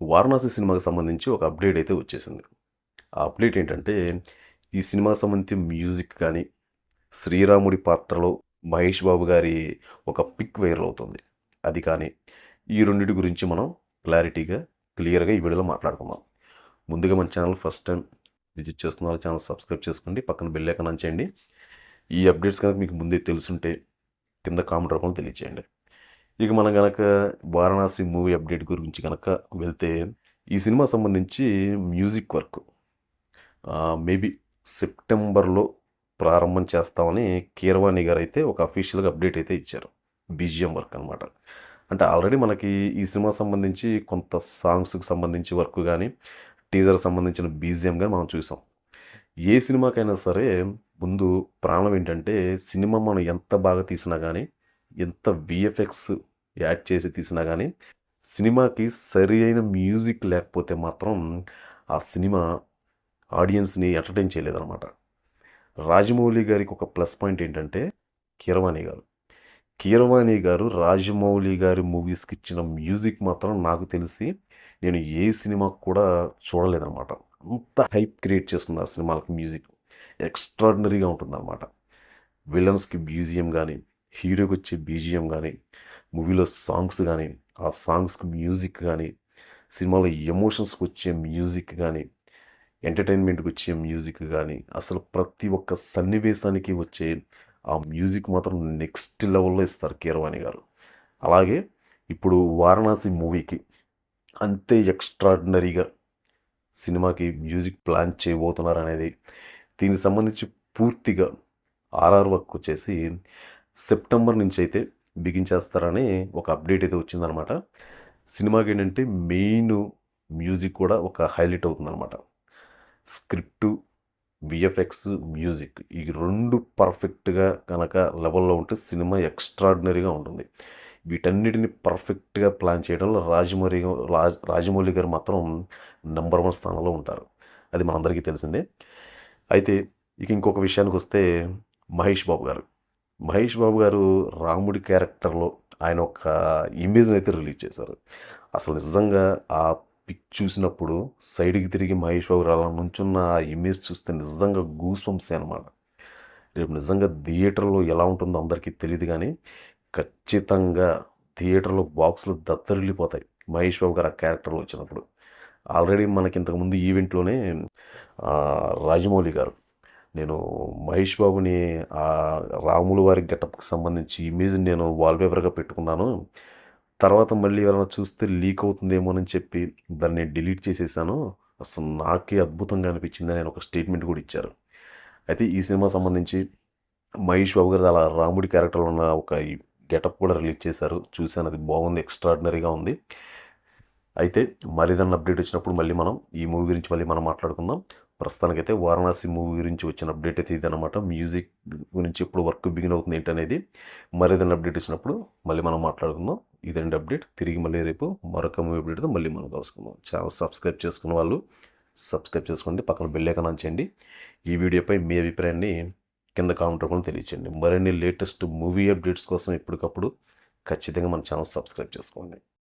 వారణాసి సినిమాకి సంబంధించి ఒక అప్డేట్ అయితే వచ్చేసింది. ఆ అప్డేట్ ఏంటంటే ఈ సినిమాకి సంబంధించి మ్యూజిక్ కానీ శ్రీరాముడి పాత్రలో మహేష్ బాబు గారి ఒక పిక్ వైరల్ అవుతుంది. అది కానీ ఈ రెండింటి గురించి మనం క్లారిటీగా క్లియర్గా ఈ వీడియోలో మాట్లాడుకుందాం. ముందుగా మన ఛానల్ ఫస్ట్ టైం విజిట్ చేస్తున్న ఛానల్ సబ్స్క్రైబ్ చేసుకోండి పక్కన బెల్ ఐకాన్ చేయండి. ఈ అప్డేట్స్ కనుక మీకు ముందే తెలుసుంటే కింద కామెంట్ రూపంలో తెలియచేయండి. ఇక మనం కనుక వారణాసి మూవీ అప్డేట్ గురించి కనుక వెళ్తే ఈ సినిమా సంబంధించి మ్యూజిక్ వర్క్ మేబీ సెప్టెంబర్లో ప్రారంభం చేస్తామని కీరవాణి గారు అయితే ఒక అఫీషియల్గా అప్డేట్ అయితే ఇచ్చారు. బీజిఎం వర్క్ అనమాట అంటే ఆల్రెడీ మనకి ఈ సినిమా సంబంధించి కొంత సాంగ్స్కి సంబంధించి వర్క్ కానీ టీజర్ సంబంధించిన బీజిఎం కానీ మనం చూసాం. ఏ సినిమాకైనా సరే ముందు ప్రాణం ఏంటంటే సినిమా మనం ఎంత బాగా తీసినా కానీ ఎంత విఎఫ్ఎక్స్ యాడ్ చేసి తీసినా కానీ సినిమాకి సరి అయిన మ్యూజిక్ లేకపోతే మాత్రం ఆ సినిమా ఆడియన్స్ని ఎంటర్టైన్ చేయలేదన్నమాట. రాజమౌళి గారికి ఒక ప్లస్ పాయింట్ ఏంటంటే కీరవాణి గారు. కీరవాణి గారు రాజమౌళి గారి మూవీస్కి ఇచ్చిన మ్యూజిక్ మాత్రం నాకు తెలిసి నేను ఏ సినిమా కూడా చూడలేదన్నమాట. అంత హైప్ క్రియేట్ చేస్తుంది ఆ సినిమాలకు మ్యూజిక్. ఎక్స్ట్రాడినరీగా ఉంటుందన్నమాట. విలన్స్కి మ్యూజియం కానీ హీరోకి వచ్చే బీజిఎం కానీ మూవీలో సాంగ్స్ కానీ ఆ సాంగ్స్కి మ్యూజిక్ కానీ సినిమాలో ఎమోషన్స్కి వచ్చే మ్యూజిక్ కానీ ఎంటర్టైన్మెంట్కి వచ్చే మ్యూజిక్ కానీ అసలు ప్రతి ఒక్క సన్నివేశానికి వచ్చే ఆ మ్యూజిక్ మాత్రం నెక్స్ట్ లెవెల్లో ఇస్తారు కీరవాణి గారు. అలాగే ఇప్పుడు వారణాసి మూవీకి అంతే ఎక్స్ట్రాడినరీగా సినిమాకి మ్యూజిక్ ప్లాన్ చేయబోతున్నారు అనేది దీనికి సంబంధించి పూర్తిగా ఆర్ఆర్ వర్క్ వచ్చేసి సెప్టెంబర్ నుంచి అయితే బిగించేస్తారని ఒక అప్డేట్ అయితే వచ్చిందనమాట. సినిమాకి ఏంటంటే మెయిన్ మ్యూజిక్ కూడా ఒక హైలైట్ అవుతుందన్నమాట స్క్రిప్టు విఎఫ్ఎక్స్ మ్యూజిక్ ఈ రెండు పర్ఫెక్ట్గా కనుక లెవెల్లో ఉంటే సినిమా ఎక్స్ట్రాడినరీగా ఉంటుంది. వీటన్నిటిని పర్ఫెక్ట్గా ప్లాన్ చేయడంలో రాజమౌళి రాజ్ రాజమౌళి గారు మాత్రం నెంబర్ వన్ స్థానంలో ఉంటారు. అది మనందరికీ తెలిసిందే. అయితే ఇక ఇంకొక విషయానికి వస్తే మహేష్ బాబు గారు. మహేష్ బాబు గారు రాముడి క్యారెక్టర్లో ఆయన ఒక ఇమేజ్ని అయితే రిలీజ్ చేశారు. అసలు నిజంగా ఆ పిక్ చూసినప్పుడు సైడ్కి తిరిగి మహేష్ బాబు గారు అలా నుంచున్న ఆ ఇమేజ్ చూస్తే నిజంగా గూస్ పంప్సే అనమాట రేపు నిజంగా థియేటర్లో ఎలా ఉంటుందో అందరికీ తెలియదు కానీ ఖచ్చితంగా థియేటర్లో బాక్సులు దత్తరిల్లిపోతాయి మహేష్ బాబు గారు ఆ క్యారెక్టర్లో వచ్చినప్పుడు. ఆల్రెడీ మనకి ఇంతకుముందు ఈవెంట్లోనే రాజమౌళి గారు నేను మహేష్ బాబుని ఆ రాములు వారి గెటప్కి సంబంధించి ఇమేజ్ నేను వాల్పేపర్గా పెట్టుకున్నాను. తర్వాత మళ్ళీ ఎవరైనా చూస్తే లీక్ అవుతుందేమోనని చెప్పి దాన్ని డిలీట్ చేసేసాను. అసలు నాకే అద్భుతంగా అనిపించింది నేను ఒక స్టేట్మెంట్ కూడా ఇచ్చారు. అయితే ఈ సినిమా సంబంధించి మహేష్ బాబు గారు అలా రాముడి క్యారెక్టర్లో ఉన్న ఒక గెటప్ కూడా రిలీజ్ చేశారు. చూశాను అది బాగుంది ఎక్స్ట్రాడినరీగా ఉంది. అయితే మళ్ళీ దాన్ని అప్డేట్ వచ్చినప్పుడు మళ్ళీ మనం ఈ మూవీ గురించి మళ్ళీ మనం మాట్లాడుకుందాం. ప్రస్తుతానికైతే వారణాసి మూవీ గురించి వచ్చిన అప్డేట్ అయితే ఇదనమాట మ్యూజిక్ గురించి ఎప్పుడు వర్క్ బిగిన్ అవుతుంది ఏంటనేది మరి ఏదైనా అప్డేట్ వచ్చినప్పుడు మళ్ళీ మనం మాట్లాడుకుందాం. ఇదండి అప్డేట్. తిరిగి మళ్ళీ రేపు మరొక మూవీ అప్డేట్తో మళ్ళీ మనం కలుసుకుందాం. ఛానల్ సబ్స్క్రైబ్ చేసుకున్న వాళ్ళు సబ్స్క్రైబ్ చేసుకోండి. పక్కన బెల్ చేయండి. ఈ వీడియోపై మీ అభిప్రాయాన్ని కింద కామెంట్ రూపంలో తెలియచేయండి. మరిన్ని లేటెస్ట్ మూవీ అప్డేట్స్ కోసం ఎప్పటికప్పుడు ఖచ్చితంగా మన ఛానల్ సబ్స్క్రైబ్ చేసుకోండి.